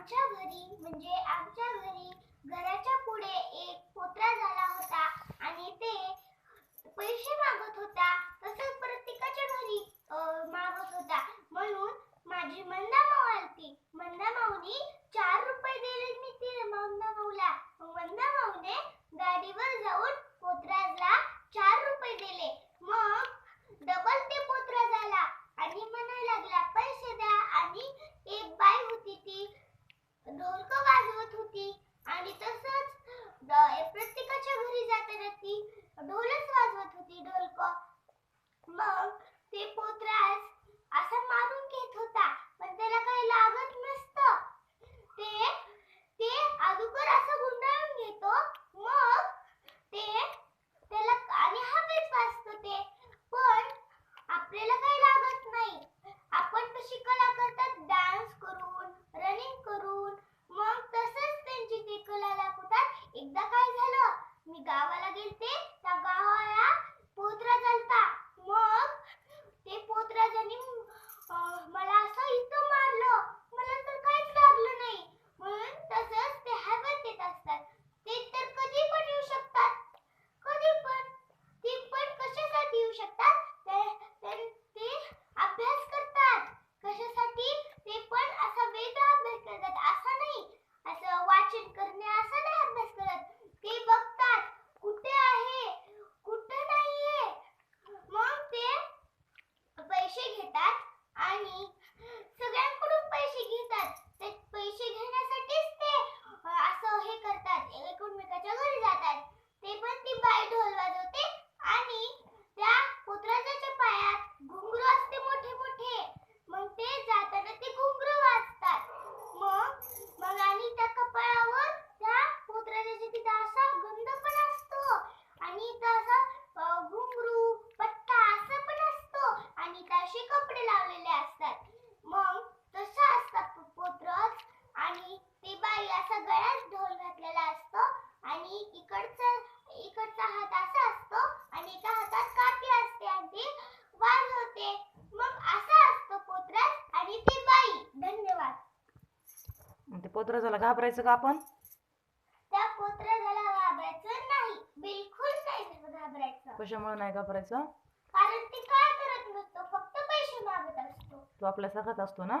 आमच्या घरी म्हणजे आमच्या घरी घराच्या पुढे एक पोत्रा झाला होता आणि ते पैसे मागत होता तसंच प्रत्येकाच्या घरी अं, मागत होता म्हणून माझी मंदा माऊ आलती मंदा माऊनी चार रुपये दिले मी ती मंदा माऊला मग मंदा माऊने गाडीवर जाऊन पोत्राजला चार रुपये दिले मग डबल ते पोत्रा झाला आणि म्हणायला लागला पैसे द्या आणि एक बाई होती ती ढोलक वाजवत होती आणि तसंच द- प्रत्येकाच्या घरी जाताना ती ढोलच वाजवत होती ढोलक. मग ते पोत्रास असा मारून घेत होता पण त्याला काही लागत नसतं. ते ते अगोदर असं गुंडाळून घेतो. मग ते त्याला आणि हवेत वाजतं ते. पण आपल्याला काही लागत नाही. आपण कशी कला करतात डान्स करून रनिंग करून मग तसंच त्यांची ती कला दाखवतात. एकदा काय झालं मी गावाला Bye. आणि इकडचा इकडचा हात असा असतो आणि एका हातात काठी असते आणि ती वाजवते मग असं असतं पोत्रास आणि ती बाई. धन्यवाद. ते पोत्राजाला घाबरायचं का आपण? त्या पोत्राला घाबरायचं नाही. बिलकुल नाही घाबरायचं. कशामुळे नाही घाबरायचं? कारण ते काय करत नसतो फक्त पैसे मागत असतो. तो आपल्यासारखाच असतो ना?